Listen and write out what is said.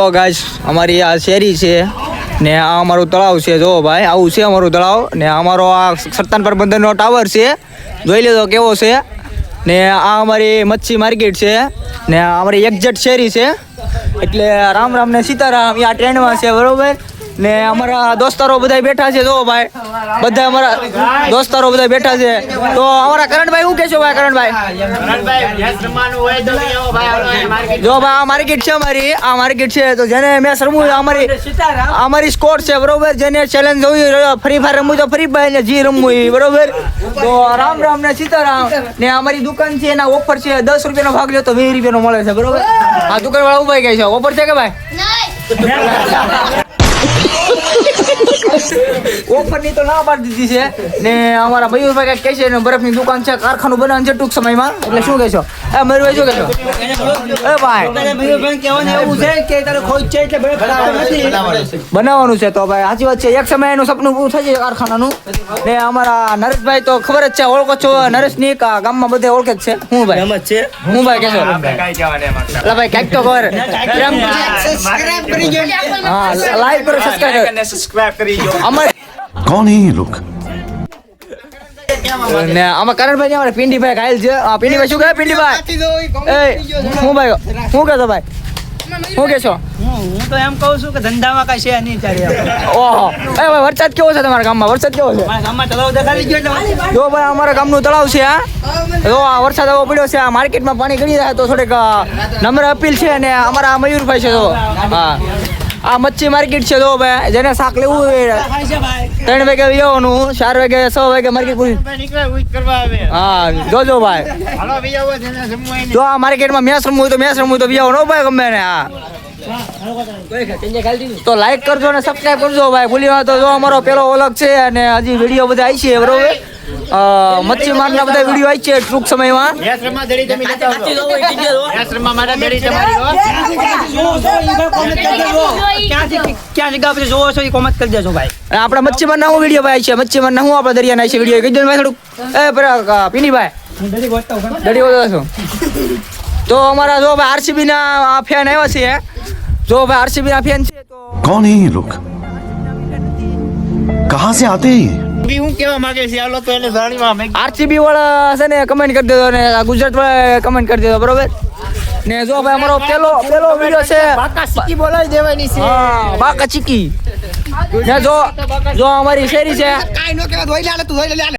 તો ગાઈસ અમારી આ શેરી છે ને આ અમારું તળાવ છે. જો ભાઈ, આવું છે અમારું તળાવ ને અમારો આ સત્તાન પરબંદરનો ટાવર છે. જોઈ લેજો કેવો છે. ને આ અમારી મચ્છી માર્કેટ છે ને અમારી એક્ઝેટ શેરી છે. એટલે રામ રામ ને સીતારામ આ ટ્રેન્ડમાં છે, બરોબર? ને અમારા દોસ્તારો બધા બેઠા છે જો ભાઈ. બધા અમારા દોસ્તારો બધા બેઠા છે. તો અમારા કરણભાઈ શું કહેશો ભાઈ કરણભાઈ? જો ભાઈ આ માર્કેટ છે અમારી આ માર્કેટ છે. તો જેને મેં રમવું અમારી અમારી સ્કોર છે બરોબર? જેને ચેલેન્જ જોયું ફ્રી ફાયર રમવું તો ફ્રી ફાયર ને જી રમવું હોય બરોબર? તો રામ રામ ને સીતારામ. ને અમારી દુકાન છે એના ઓફર છે દસ રૂપિયાનો ભાગ લ્યો તો વીસ રૂપિયાનો મળે છે બરોબર? આ દુકાન વાળા ઊભા કહે છે ઓફર છે કે ભાઈ? Yeah. ઓફરની તો ના પાડી દીધી છે. ને અમારા મયુરભાઈ કંઈક કહે છે ને બરફની દુકાન છે કારખાનું બનાવવાનું છે ટૂંક સમયમાં. એટલે શું કહેશો? એ મયુરભાઈ શું કહેશો? એ ભાઈ. બનાવવાનું છે તો ભાઈ સાચી વાત છે. એક સમય એનું સપનું પૂરું થઈ જાય કારખાનાનું. ને અમારા નરેશભાઈ તો ખબર જ છે ઓળખો છો. નરેશની ગામમાં બધે ઓળખે જ છે. હું ભાઈ? હું ભાઈ કહેશો? એટલે ભાઈ કંઈક તો ખબર હા લાઈક કરો સબસ્ક્રાઈબ કરો. અમારે કોણ આમાં કરણભાઈ અમારે પિંડીભાઈ ઘાયલ છે. આ પિંડીભાઈ શું કહે? પિંડીભાઈ? એ હું ભાઈ? હું કહેતો ભાઈ? શું કે હું તો એમ કહું છું કે ધંધામાં કઈ છે વરસાદ કેવો છે તમારા ગામમાં? વરસાદ કેવો છે? જો ભાઈ અમારા ગામનું તળાવ છે હા. આ વરસાદ આવો પડ્યો છે આ માર્કેટમાં પાણી ગળી રહ્યા તો થોડીક નમ્ર અપીલ છે અને અમારા મયુરભાઈ છે તો હા. આ મચ્છી માર્કેટ છે જો ભાઈ. જેને શાક લેવું ત્રણ વાગે આવવાનું ચાર વાગે છ વાગે માર્કેટ પૂરી. હા જોજો ભાઈ. જો આ માર્કેટમાં મેસ રમવું હોય તો મેસ રમવું તો બી આવો ભાઈ ગમે ને હા. તો લાઈક કરજો અને સબસ્ક્રાઈબ કરજો ભાઈ. ભૂલી તો જો અમારો પેલો ઓલગ છે અને હજી વીડિયો બધા આવી છે બરોબર? અ, ના બધા વીડિયો આવી છે ટૂંક સમયમાં. આપડા મચ્છીમાર ના પછી જોવો છો એ કોમેન્ટ કરી દેજો ભાઈ. અને આપણા મચ્છી મારના હું વીડિયો ભાઈ છે મચ્છીમાર ના હું આપડા દરિયા ના છે વીડિયો. કહી દો ભાઈ થોડુંક. એ પેલા પીનીભાઈ. દડી બોલો છો. તો અમારા જો ભાઈ આરસીબી ના આ ફેન આવ્યા છે જો ભાઈ આરસીબી ના ફેન છે તો આરસીબી હું કેવા માંગે છે? આલો તો એને જાણીમાં માંગે આરસીબી વાળા છે ને કમેન્ટ કરી દેજો ને ગુજરાત વાળા કમેન્ટ કરી દેજો બરોબર? ને જો ભાઈ અમારો પેલો પેલો વિડિયો છે બાકા ચીકી બોલાવી દેવાની છે. હા બાકા ચીકી ને જો જો અમારી શેરી છે કાઈ નો કહેવા ધોઈ લે તું ધોઈ લે